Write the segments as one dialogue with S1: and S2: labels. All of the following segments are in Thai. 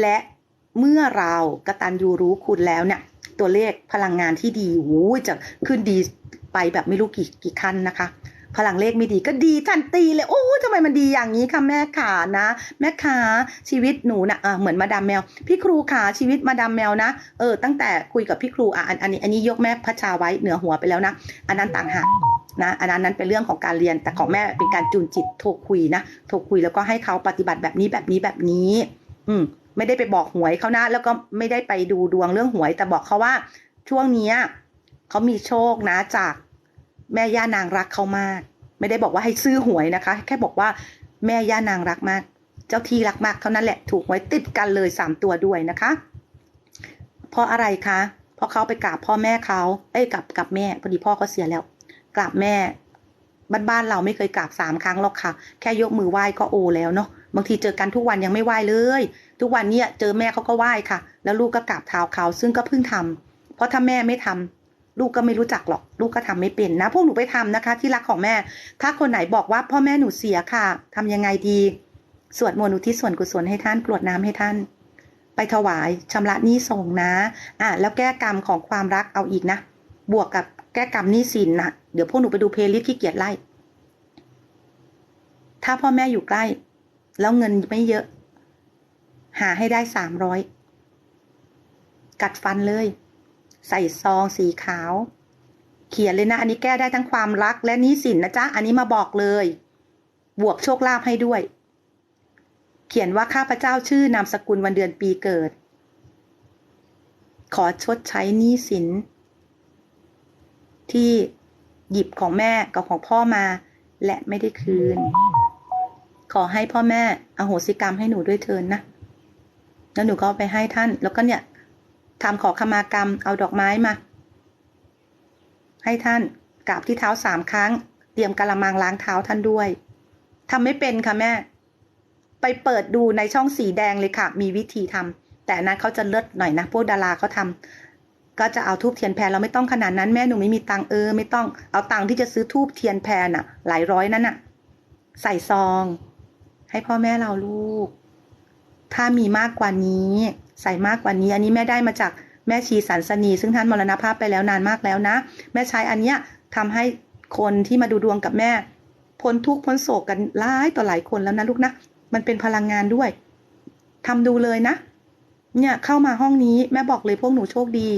S1: และเมื่อเรากตัญญูรู้คุณแล้วเนี่ย ตัวเลขพลังงานที่ดีโอ้จะขึ้นดีไปแบบไม่รู้กี่กี่ขั้นนะคะ พลังเลขไม่ดีก็ดีทันตีเลย โอ้ทำไมมันดีอย่างนี้คะแม่ขานะ แม่ขาชีวิตหนูนะอะเหมือนมาดามแมว พี่ครูขาชีวิตมาดามแมวนะ เออ ตั้งแต่คุยกับพี่ครูอะอันอันนี้อันนี้ยกแม่พัชชาไว้เหนือหัวไปแล้วนะ อันนั้นต่างหากนะอันนั้นนั้นเป็นเรื่องของการเรียนแต่ของแม่เป็นการจูนจิตโทรคุยนะโทรคุยแล้วก็ให้เขาปฏิบัติแบบนี้แบบนี้แบบนี้ อืม ไม่ได้ไปบอกหวยเขานะ แล้วก็ไม่ได้ไปดูดวงเรื่องหวย แต่บอกเขาว่าช่วงนี้เขามีโชคนะจากแม่ย่านางรักเขามาก ไม่ได้บอกว่าให้ซื้อหวยนะคะ แค่บอกว่าแม่ย่านางรักมาก เจ้าที่รักมากเท่านั้นแหละถูกหวยติดกันเลยสามตัวด้วยนะคะ เพราะอะไรคะเพราะเขาไปกราบพ่อแม่เขาเอ้ยกับกับแม่พอดีพ่อเขาเสียแล้วกราบแม่บ้านๆเราไม่เคยกราบสามครั้งหรอกค่ะ แค่ยกมือไหว้ก็โอแล้วเนาะ บางทีเจอกันทุกวันยังไม่ไหว้เลย ทุกวันเนี้ยเจอแม่เขาก็ไหว้ค่ะ แล้วลูกก็กราบเท้าเขาซึ่งก็เพิ่งทำเพราะถ้าแม่ไม่ทำลูกก็ไม่รู้จักหรอก ลูกก็ทำไม่เป็นนะ พวกหนูไปทำนะคะ ที่รักของแม่ ถ้าคนไหนบอกว่าพ่อแม่หนูเสียค่ะทำยังไงดีสวดมนต์อุทิศส่วนกุศลให้ท่านกรวดน้ำให้ท่าน ไปถวายชำระหนี้ส่งนะอะแล้วแก้กรรมของความรักเอาอีกนะ บวกกับแก้กรรมหนี้สินนะเดี๋ยวพวกหนูไปดูเพลย์ลิสต์ขี้เกียจไล่ถ้าพ่อแม่อยู่ใกล้ แล้วเงินไม่เยอะ หาให้ได้สามร้อยกัดฟันเลย ใส่ซองสีขาว เขียนเลยนะ อันนี้แก้ได้ทั้งความรักและนี้สินนะจ๊ะ อันนี้มาบอกเลย บวกโชคลาภให้ด้วย เขียนว่าข้าพเจ้าชื่อนามสกุลวันเดือนปีเกิด ขอชดใช้นี้สิน ที่หยิบของแม่กับของพ่อมา และไม่ได้คืน ขอให้พ่อแม่อโหสิกรรมให้หนูด้วยเทินนะ แล้วหนูก็ไปให้ท่าน แล้วก็เนี่ยทำขอขมากรรม เอาดอกไม้มา ให้ท่านกราบที่เท้าสามครั้ง เตรียมกะละมังล้างเท้าท่านด้วยทำไม่เป็นค่ะแม่ ไปเปิดดูในช่องสีแดงเลยค่ะ มีวิธีทำแต่นั้นเขาจะเลิศหน่อยนะ พวกดาราเขาทำก็จะเอาทูบเทียนแพรเราไม่ต้องขนาดนั้นแม่หนูไม่มีตังเออ ไม่ต้องเอาตังที่จะซื้อทูบเทียนแพรน่ะ หลายร้อยนั่นน่ะ ใส่ซอง ให้พ่อแม่เราลูก ถ้ามีมากกว่านี้ ใส่มากกว่านี้ อันนี้แม่ได้มาจากแม่ชีสันสนี ซึ่งท่านมรณภาพไปแล้วนานมากแล้วนะ แม่ใช้อันเนี้ยทำให้คนที่มาดูดวงกับแม่พ้นทุกข์พ้นโศกกันหลายต่อหลายคนแล้วนะลูกนะ มันเป็นพลังงานด้วยทำดูเลยนะ เนี่ยเข้ามาห้องนี้แม่บอกเลยพวกหนูโชคดี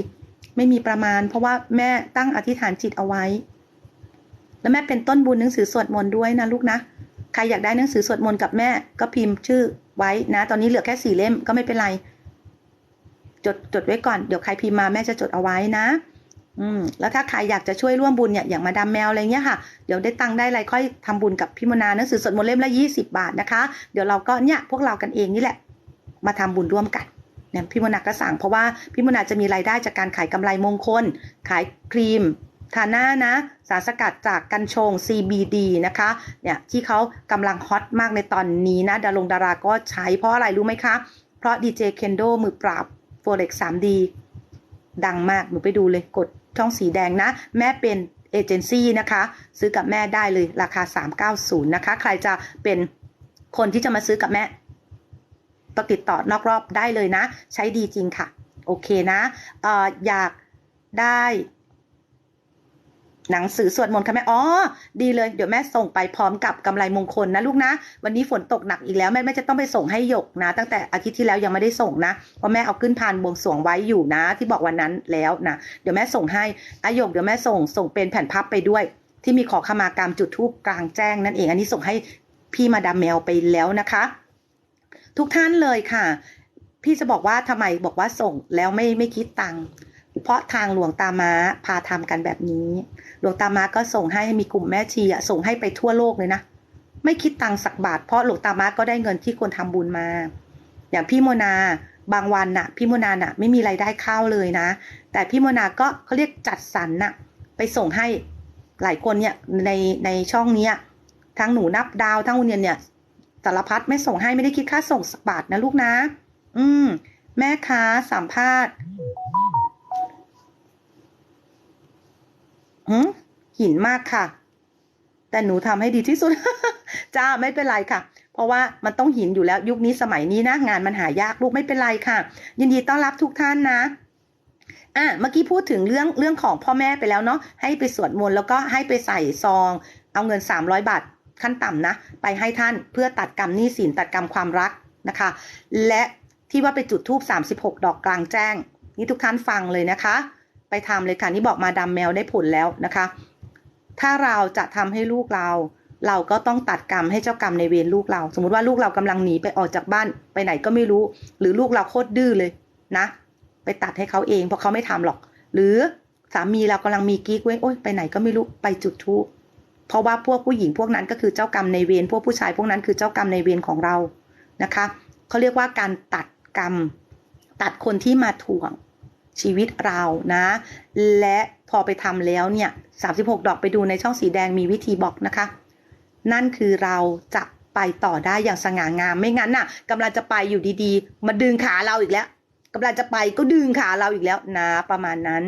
S1: ไม่มีประมาณ เพราะว่าแม่ตั้งอธิษฐานจิตเอาไว้ แล้วแม่เป็นต้นบุญหนังสือสวดมนต์ด้วยนะลูกนะ ใครอยากได้หนังสือสวดมนต์กับแม่ก็พิมพ์ชื่อไว้นะ ตอนนี้เหลือแค่สี่เล่มก็ไม่เป็นไร จดจดไว้ก่อน เดี๋ยวใครพิมพ์มาแม่จะจดเอาไว้นะ อืม แล้วถ้าใครอยากจะช่วยร่วมบุญเนี่ย อย่างมาดามแมวอะไรเงี้ยค่ะ เดี๋ยวได้ตังค์ได้อะไรค่อยทำบุญกับพี่มนาหนังสือสวดมนต์เล่มละยี่สิบาทนะคะ เดี๋ยวเราก็เนี่ยพวกเรากันเองนี่แหละ มาทำบุญร่วมกันเนี่ยพี่มนาก็สั่งเพราะว่าพี่มนาจะมีรายได้จากการขายกำไรมงคล ขายครีม ทาหน้านะ สารสกัดจากกัญชง CBD นะคะเนี่ยที่เขากำลังฮอตมากในตอนนี้นะดารงดาราก็ใช้เพราะอะไรรู้ไหมคะ เพราะดีเจเคนโดมือปราบ Forex 3D ดังมากหนูไปดูเลยกดช่องสีแดงนะ แม่เป็นเอเจนซี่นะคะ ซื้อกับแม่ได้เลยราคา 390 นะคะ ใครจะเป็นคนที่จะมาซื้อกับแม่ก็ติดต่อนอกรอบได้เลยนะ ใช้ดีจริงค่ะ โอเคนะอออยากได้ หนังสือสวดมนต์ค่ะแม่อ๋อดีเลยเดี๋ยวแม่ส่งไปพร้อมกับกำไรมงคลนะลูกนะ วันนี้ฝนตกหนักอีกแล้วแม่แม่จะต้องไปส่งให้หยกนะ ตั้งแต่อาทิตย์ที่แล้วยังไม่ได้ส่งนะเพราะแม่เอาขึ้นพานบวงสรวงไว้อยู่นะ ที่บอกวันนั้นแล้วนะเดี๋ยวแม่ส่งให้อาหยกเดี๋ยวแม่ส่งส่งเป็นแผ่นพับไปด้วย ที่มีขอขมากรรมจุดทูปกลางแจ้งนั่นเองอันนี้ส่งให้พี่มาดามแมวไปแล้วนะคะ ทุกท่านเลยค่ะ พี่จะบอกว่าทำไมบอกว่าส่งแล้วไม่ไม่คิดตังค์ เพราะทางหลวงตามาพาทำกันแบบนี้ หลวงตามาก็ส่งให้มีกลุ่มแม่ชีอะส่งให้ไปทั่วโลกเลยนะ ไม่คิดตังสักบาทเพราะหลวงตามาก็ได้เงินที่คนทำบุญมา อย่างพี่โมนาบางวันน่ะ พี่โมนาน่ะ ไม่มีไรายได้เข้าเลยนะ แต่พี่โมนาก็เขาเรียกจัดสรรน่ะ ไปส่งให้หลายคนเนี่ยในในช่องเนี้ยทั้งหนูนับดาวทั้งอุเนียนเนี่ยสารพัดไม่ส่งให้ไม่ได้คิดค่าส่งสักบาทนะลูกนะ อืม แม่ค้าสัมภาษณ์หืม หินมากค่ะ แต่หนูทำให้ดีที่สุด จ้าไม่เป็นไรค่ะ เพราะว่ามันต้องหินอยู่แล้วยุคนี้สมัยนี้นะงานมันหายากลูกไม่เป็นไรค่ะ ยินดีต้อนรับทุกท่านนะอะเมื่อกี้พูดถึงเรื่องเรื่องของพ่อแม่ไปแล้วเนาะให้ไปสวดมนต์แล้วก็ให้ไปใส่ซอง เอาเงิน 300 บาทขั้นต่ำนะ ไปให้ท่านเพื่อตัดกรรมหนี้สินตัดกรรมความรักนะคะ และที่ว่าไปจุดทูบ36 ดอกกลางแจ้ง นี่ทุกท่านฟังเลยนะคะ ไปทำเลยค่ะ นี่บอกมาดามแมวได้ผลแล้วนะคะ ถ้าเราจะทำให้ลูกเรา เราก็ต้องตัดกรรมให้เจ้ากรรมในเวรลูกเรา สมมติว่าลูกเรากำลังหนีไปออกจากบ้านไปไหนก็ไม่รู้ หรือลูกเราโคตรดื้อเลยนะ ไปตัดให้เขาเองเพราะเขาไม่ทำหรอก หรือสามีเรากำลังมีกิ๊กไว้โอ๊ยไปไหนก็ไม่รู้ไปจุดทูบเพราะว่าพวกผู้หญิงพวกนั้นก็คือเจ้ากรรมในเวรพวกผู้ชายพวกนั้นคือเจ้ากรรมในเวรของเรานะคะเขาเรียกว่าการตัดกรรม ตัดคนที่มาถ่วง ชีวิตเรานะ และพอไปทำแล้วเนี่ย 36 ดอกไปดูในช่องสีแดงมีวิธีบอกนะคะ นั่นคือเราจะไปต่อได้อย่างสง่างาม ไม่งั้นน่ะกำลังจะไปอยู่ดีๆ มาดึงขาเราอีกแล้วกำลังจะไปก็ดึงขาเราอีกแล้วนะประมาณนั้น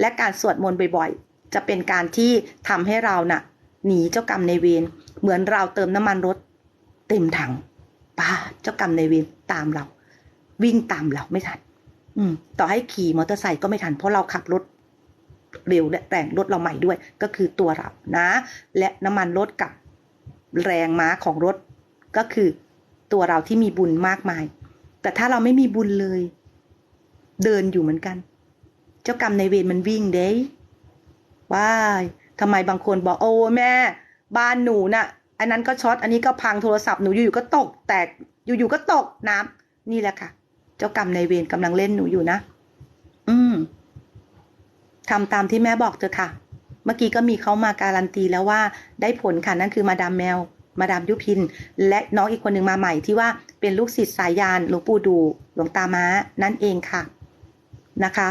S1: และการสวดมนต์บ่อยๆ จะเป็นการที่ทำให้เราน่ะหนีเจ้ากรรมในเวรเหมือนเราเติมน้ำมันรถ เต็มถังป้าเจ้ากรรมในเวรตามเรา วิ่งตามเราไม่ทัน อืม ต่อให้ขี่มอเตอร์ไซค์ก็ไม่ทันเพราะเราขับรถเร็วและแรงรถเราใหม่ด้วย ก็คือตัวเรานะ และน้ำมันรถกับแรงม้าของรถ ก็คือตัวเราที่มีบุญมากมาย แต่ถ้าเราไม่มีบุญเลย เดินอยู่เหมือนกัน เจ้ากรรมในเวรมันวิ่งเด้ว้ายทำไมบางคนบอกโอ้แม่ บ้านหนูน่ะ อันนั้นก็ช็อตอันนี้ก็พังโทรศัพท์หนูอยู่ๆก็ตก แตกอยู่ๆก็ตกน้ำนี่แหละค่ะ จ้ากรรมในเวรกำลังเล่นหนูอยู่นะ อืมทำตามที่แม่บอกเถอะค่ะ เมื่อกี้ก็มีเขามาการันตีแล้วว่า ได้ผลค่ะนั่นคือมาดามแมว มาดามยุพิน และน้องอีกคนหนึ่งมาใหม่ที่ว่าเป็นลูกศิษย์สายยานหลวงปู่ดูหลวงตาม้านั่นเองค่ะ นะคะ